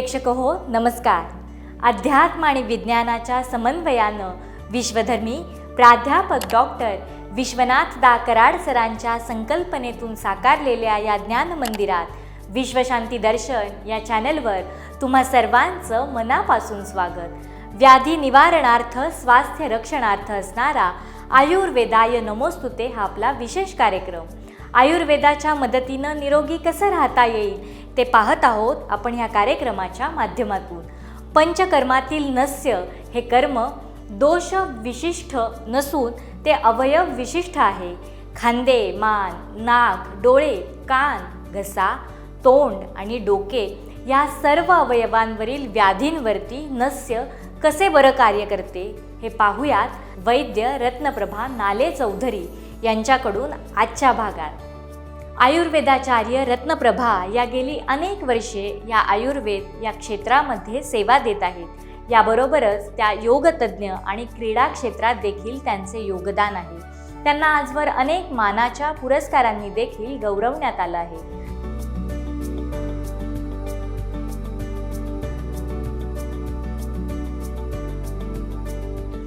प्रेक्षक हो नमस्कार. अध्यात्म आणि विज्ञानाच्या समन्वयानं विश्वधर्मी प्राध्यापक डॉक्टर विश्वनाथ दा कराड सरांच्या संकल्पनेतून साकारलेल्या या ज्ञान मंदिरात विश्वशांती दर्शन या चॅनलवर तुम्हा सर्वांचं मनापासून स्वागत. व्याधी निवारणार्थ स्वास्थ्य रक्षणार्थ असणारा आयुर्वेदाय नमोस्तुते हा आपला विशेष कार्यक्रम. आयुर्वेदाच्या मदतीनं निरोगी कसं राहता येईल ते पाहत आहोत आपण ह्या कार्यक्रमाच्या माध्यमातून. पंचकर्मातील नस्य हे कर्म दोष विशिष्ट नसून ते अवयव विशिष्ट आहे. खांदे मान नाक डोळे कान घसा तोंड आणि डोके या सर्व अवयवांवरील व्याधींवरती नस्य कसे बरं कार्य करते हे पाहूयात वैद्य रत्नप्रभा नाले चौधरी यांच्याकडून आजच्या भागात. आयुर्वेदाचार्य रत्नप्रभा या गेली अनेक वर्षे या आयुर्वेद या क्षेत्रामध्ये सेवा देत आहेत. याबरोबरच त्या योगतज्ज्ञ आणि क्रीडा क्षेत्रात देखील त्यांचे योगदान आहे. त्यांना आजवर अनेक मानाच्या पुरस्कारांनी देखील गौरवण्यात आलं आहे.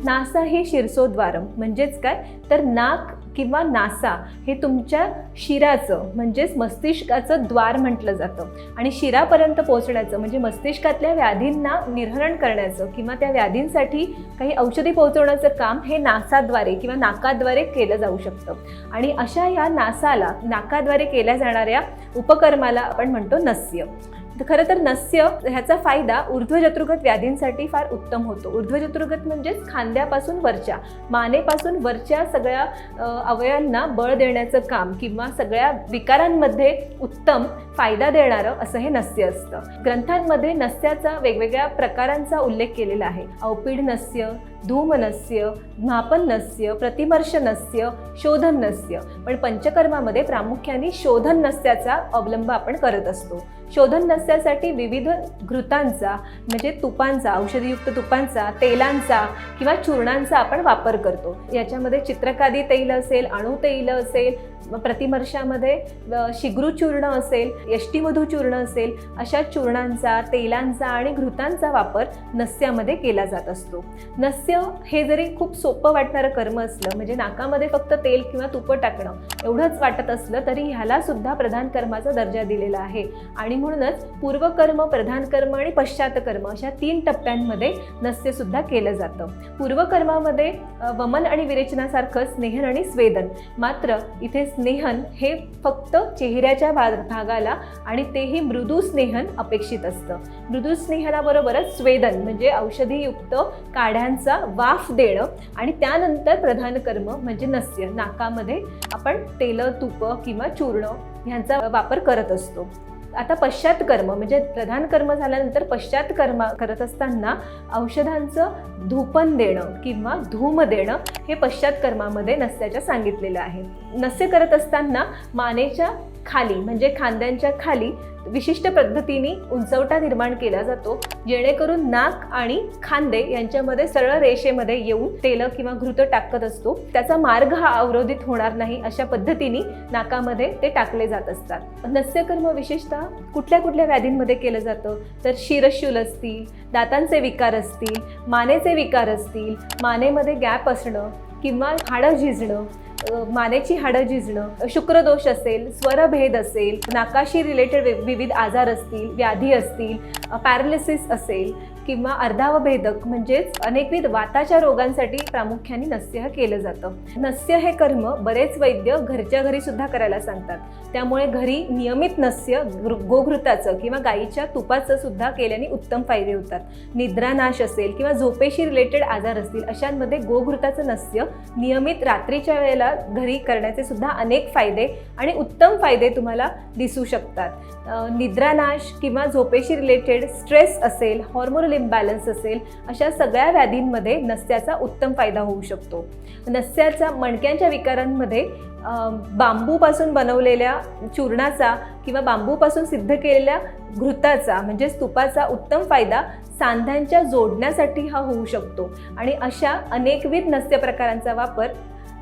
नासा हे शिरसोद्वारम. म्हणजेच काय? तर नाक किंवा नासा हे तुमच्या शिराचं म्हणजेच मस्तिष्काचं द्वार म्हटलं जातं. आणि शिरापर्यंत पोहोचण्याचं म्हणजे मस्तिष्कातल्या व्याधींना निर्हरण करण्याचं किंवा त्या व्याधींसाठी काही औषधी पोहोचवण्याचं काम हे नासाद्वारे किंवा नाकाद्वारे केलं जाऊ शकतं. आणि अशा या नासाला नाकाद्वारे केल्या जाणाऱ्या उपकर्माला आपण म्हणतो नस्य. खरं तर नस्य ह्याचा फायदा ऊर्ध्वजत्रुगत व्याधींसाठी फार उत्तम होतो. ऊर्ध्वजत्रुगत म्हणजेच खांद्यापासून वरच्या मानेपासून वरच्या सगळ्या अवयवांना बळ देण्याचं काम किंवा सगळ्या विकारांमध्ये उत्तम फायदा देणारं असं हे नस्य असतं. ग्रंथांमध्ये नस्याचा वेगवेगळ्या प्रकारांचा उल्लेख केलेला आहे. अवपीड नस्य धूमनस्य नस्य प्रतिमर्शनस्य नस्य नस्य शोधन नस्य पण पंचकर्मामध्ये प्रामुख्याने शोधन नस्याचा अवलंब आपण करत असतो. शोधन नस्यासाठी विविध घृतांचा म्हणजे तुपांचा औषधीयुक्त तुपांचा तेलांचा किंवा चूर्णांचा आपण वापर करतो. याच्यामध्ये चित्रकादी तैल असेल अणुतैल असेल प्रतिमर्शामध्ये अ, चूर्ण असेल यष्टीमधू चूर्ण असेल अशा चूर्णांचा तेलांचा आणि घृतांचा वापर नस्यामध्ये केला जात असतो. नस्य हे जरी खूप सोपं वाटणारं कर्म असलं म्हणजे नाकामध्ये फक्त तेल किंवा तुपं टाकणं एवढंच वाटत असलं तरी ह्याला सुद्धा प्रधान कर्माचा दर्जा दिलेला आहे. आणि म्हणूनच पूर्वकर्म प्रधान कर्म आणि पश्चात कर्म अशा तीन टप्प्यांमध्ये नस्य सुद्धा केलं जातं. पूर्वकर्मामध्ये वमन आणि विरेचनासारखं स्नेहन आणि स्वेदन. मात्र इथे स्नेहन हे फक्त चेहऱ्याच्या भागाला आणि तेही मृदू स्नेहन अपेक्षित असतं. मृदू स्नेहनाबरोबरच स्वेदन म्हणजे औषधीयुक्त काढ्यांचा वाफ देणं आणि त्यानंतर प्रधान कर्म म्हणजे नस्य. नाकामध्ये आपण तेल तुप किंवा चूर्ण ह्यांचा वापर करत असतो. आता पश्चात कर्म म्हणजे प्रधान कर्म झाल्यानंतर पश्चात कर्म करत असताना औषधांचं धूपन देणं किंवा धूम देणं हे पश्चात कर्मामध्ये नस्याच्या सांगितलेलं आहे. नस्य करत असताना मानेच्या खाली म्हणजे खांद्यांच्या खाली विशिष्ट पद्धतीने उंचवटा निर्माण केला जातो. जेणेकरून नाक आणि खांदे यांच्यामध्ये सरळ रेषेमध्ये येऊन तेल किंवा घृत टाकत असतो. त्याचा मार्ग हा अवरोधित होणार नाही अशा पद्धतीने नाकामध्ये ते टाकले जात असतात. नस्यकर्म विशेषतः कुठल्या कुठल्या व्याधींमध्ये केलं जातं? तर शिरशूल असतील दातांचे विकार असतील मानेचे विकार असतील मानेमध्ये गॅप असणं किंवा हाडं झिजणं मानेची हाडं झिजणं शुक्रदोष असेल स्वरभेद असेल नाकाशी रिलेटेड विविध आजार असतील व्याधी असतील पॅरालिसिस असेल किंवा अर्धावभेदक म्हणजेच अनेकविध वाताच्या रोगांसाठी प्रामुख्याने नस्य केलं जातं. नस्य हे कर्म बरेच वैद्य घरच्या घरी सुद्धा करायला सांगतात. त्यामुळे घरी नियमित नस्य गोघृताचं किंवा गाईच्या तुपाचं सुद्धा केल्याने उत्तम फायदे होतात. निद्रानाश असेल किंवा झोपेशी रिलेटेड आजार असतील अशांमध्ये गोघृताचं नस्य नियमित रात्रीच्या वेळेला घरी करण्याचे सुद्धा अनेक फायदे आणि उत्तम फायदे तुम्हाला दिसू शकतात. निद्रानाश किंवा झोपेशी रिलेटेड स्ट्रेस असेल हॉर्मोनल इम्बॅलन्स असेल अशा सगळ्या व्याधींमध्ये नस्याचा उत्तम फायदा होऊ शकतो. नस्याचा मणक्यांच्या विकारांमध्ये बांबूपासून बनवलेल्या चूर्णाचा किंवा बांबूपासून सिद्ध केलेल्या घृताचा म्हणजे तुपाचा उत्तम फायदा सांध्यांच्या जोडण्यासाठी हा होऊ शकतो. आणि अशा अनेकविध नस्य प्रकारांचा वापर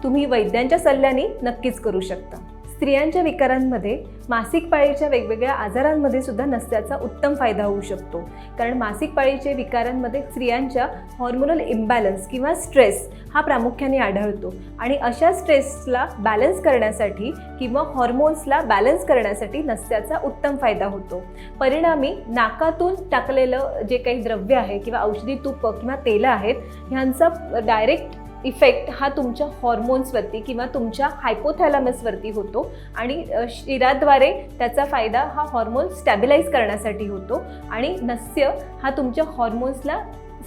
तुम्ही वैद्यांच्या सल्ल्याने नक्कीच करू शकता. स्त्रियांच्या विकारांमध्ये मासिक पाळीच्या वेगवेगळ्या आजारांमध्ये सुद्धा नसल्याचा उत्तम फायदा होऊ शकतो. कारण मासिक पाळीच्या विकारांमध्ये स्त्रियांच्या हॉर्मोनल इम्बॅलन्स किंवा स्ट्रेस हा प्रामुख्याने आढळतो. आणि अशा स्ट्रेसला बॅलन्स करण्यासाठी किंवा हॉर्मोन्सला बॅलन्स करण्यासाठी नसल्याचा उत्तम फायदा होतो. परिणामी नाकातून टाकलेलं जे काही द्रव्य आहे किंवा औषधी तूप किंवा तेलं आहेत ह्यांचा डायरेक्ट इफेक्ट हा तुमच्या हॉर्मोन्सवरती किंवा तुमच्या हायपोथॅलॅमसवरती होतो. आणि शिराद्वारे त्याचा फायदा हा हॉर्मोन स्टॅबिलाईज करण्यासाठी होतो. आणि नस्य हा तुमच्या हॉर्मोन्सला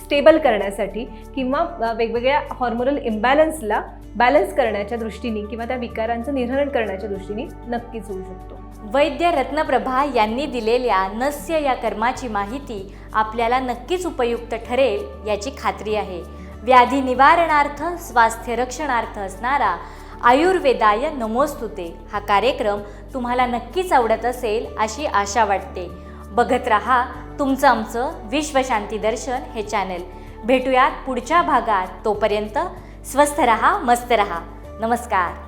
स्टेबल करण्यासाठी किंवा वेगवेगळ्या हॉर्मोनल इम्बॅलन्सला बॅलन्स करण्याच्या दृष्टीने किंवा त्या विकारांचं निर्हरण करण्याच्या दृष्टीने नक्कीच होऊ शकतो. वैद्य रत्नप्रभा यांनी दिलेल्या नस्य या कर्माची माहिती आपल्याला नक्कीच उपयुक्त ठरेल याची खात्री आहे. व्याधी निवारणार्थ स्वास्थ्य रक्षणार्थ असणारा आयुर्वेदाय नमोस्तुते. हा कार्यक्रम तुम्हाला नक्कीच आवडत असेल अशी आशा वाटते. बघत रहा तुमचं आमचं विश्वशांती दर्शन हे चॅनल. भेटूयात पुढच्या भागात. तोपर्यंत स्वस्थ रहा मस्त रहा. नमस्कार.